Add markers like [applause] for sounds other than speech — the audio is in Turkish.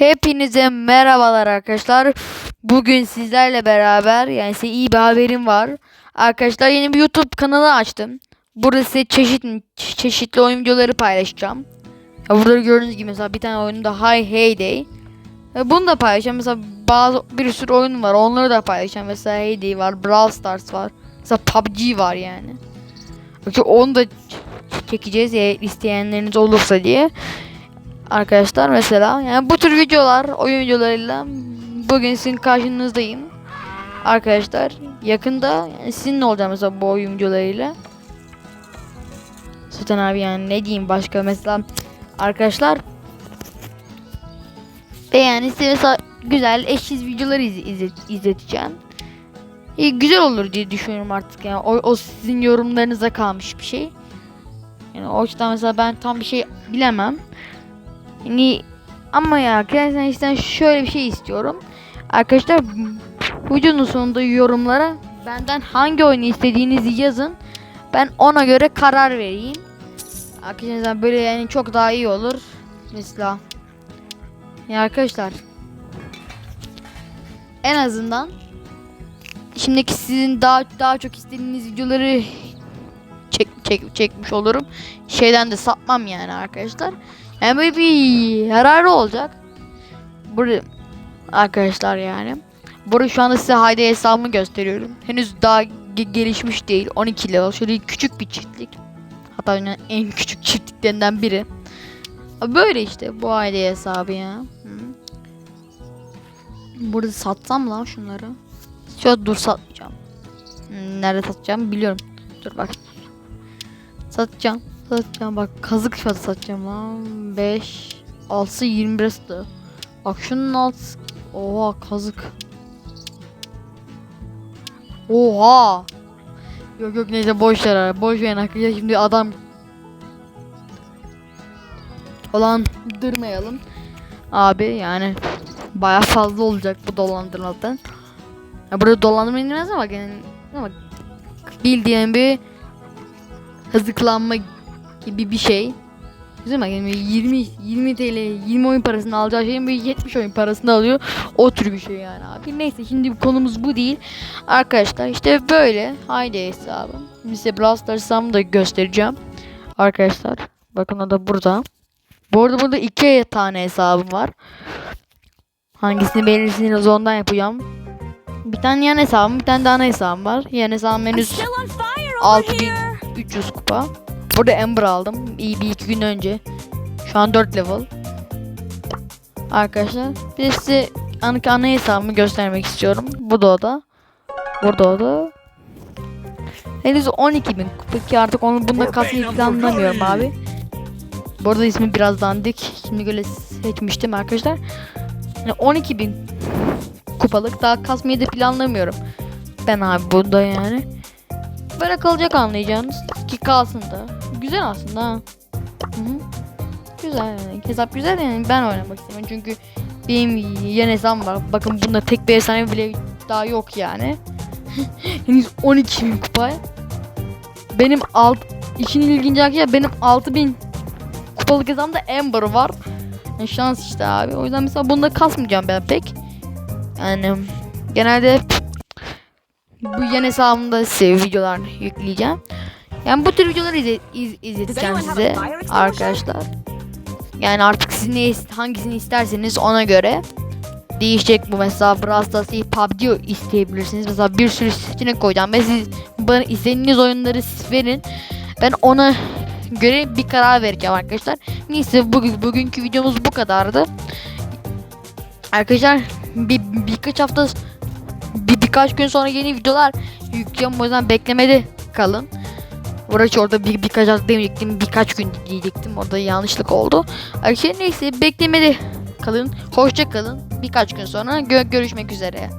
Hepinize merhabalar arkadaşlar. Bugün sizlerle beraber yani size iyi bir haberim var. Arkadaşlar yeni bir YouTube kanalı açtım. Burada size çeşit, çeşitli oyun videoları paylaşacağım. Ya burada gördüğünüz gibi mesela bir tane oyunda Hi Heyday. E, Bunu da paylaşacağım. Mesela bazı bir sürü oyun var. Onları da paylaşacağım. Mesela Heyday var, Brawl Stars var. Mesela PUBG var yani. Onu da çekeceğiz ya isteyenleriniz olursa diye arkadaşlar mesela. Yani bu tür videolar oyun videolarıyla bugün sizin karşınızdayım. Arkadaşlar yakında yani sizinle olacağım mesela bu oyun videolarıyla? Sultan abi yani ne diyeyim başka mesela? Arkadaşlar ve yani size mesela güzel eşsiz videolar iz- izlet- izleteceğim. İyi, güzel olur diye düşünüyorum artık. Yani o, o sizin yorumlarınıza kalmış bir şey. Yani o açıdan mesela ben tam bir şey bilemem yani ama ya gerçekten şöyle bir şey istiyorum. Arkadaşlar videonun sonunda yorumlara benden hangi oyunu istediğinizi yazın. Ben ona göre karar vereyim. Arkadaşlar böyle yani çok daha iyi olur. Mesela ya arkadaşlar en azından şimdiki sizin daha daha çok istediğiniz videoları çek, çek, çekmiş olurum. Şeyden de sapmam yani arkadaşlar. Bir yararı olacak. Burada arkadaşlar yani. Burada şu anda size Haydi hesabımı gösteriyorum. Henüz daha ge- gelişmiş değil. 12 level. Şöyle küçük bir çiftlik. Hatta en küçük çiftliklerinden biri. Böyle işte bu Haydi hesabı ya. Hı. Burada satsam lan şunları. Şöyle dur satmayacağım. Nerede satacağım biliyorum. Dur bak. Satacağım. Satacağım bak kazık fiyatı satacağım lan. 5 6 21 lirası. Bak şunun alt Oha kazık. Oha. Yok yok neyse boş abi. Boş ver arkadaşlar şimdi adam falan dırmayalım. Abi yani baya fazla olacak bu dolandırmadan. Ya burada dolandırma indirmez ama yani ama bildiğin bir hızıklanma gibi bir şey. Güzel mi? Yani 20 20 TL 20 oyun parasını alacağı şeyin böyle 70 oyun parasını alıyor. O tür bir şey yani abi. Neyse şimdi konumuz bu değil. Arkadaşlar işte böyle. Haydi hesabı. Şimdi size Brawl da göstereceğim. Arkadaşlar. Bakın o da burada. Bu arada burada iki tane hesabım var. Hangisini beğenirseniz ondan yapacağım. Bir tane yan hesabım, bir tane de ana hesabım var. Yan hesabım henüz still on fire over 6000 here. 300 kupa. Burada Ember aldım. İyi bir iki gün önce. Şu an 4 level. Arkadaşlar bir de size ana, ana hesabımı göstermek istiyorum. Bu da o da. Burada o da. Henüz 12.000 kupa ki artık onu bunda kasmayı planlamıyorum abi. Bu arada ismi biraz dandik. Şimdi böyle seçmiştim arkadaşlar. Yani 12.000 kupalık daha kasmayı da planlamıyorum. Ben abi bunda yani. Böyle kalacak anlayacağınız ki kalsın da. Güzel aslında. Hı hı. Güzel yani. Hesap güzel yani ben oynamak istiyorum çünkü benim yan hesabım var. Bakın bunda tek bir efsane bile daha yok yani. [laughs] Henüz 12 bin kupa. Benim alt işin ilginç arkadaşlar benim 6000 kupalık hesabımda Ember var. Yani şans işte abi. O yüzden mesela bunda kasmayacağım ben pek. Yani genelde bu yan hesabımda size videolar yükleyeceğim. Yani bu tür videoları izle, iz, izleteceğim size arkadaşlar. Yani artık siz ne is- hangisini isterseniz ona göre değişecek bu mesela Brawl Stars değil PUBG isteyebilirsiniz. Mesela bir sürü seçenek koyacağım ve siz bana istediğiniz oyunları siz verin. Ben ona göre bir karar vereceğim arkadaşlar. Neyse bugün bugünkü videomuz bu kadardı. Arkadaşlar bir birkaç hafta bir birkaç gün sonra yeni videolar yükleyeceğim o yüzden beklemede kalın. Burası orada bir birkaç hafta demeyecektim birkaç gün diyecektim orada yanlışlık oldu. Arkadaşlar neyse beklemede kalın. Hoşça kalın. Birkaç gün sonra gö- görüşmek üzere.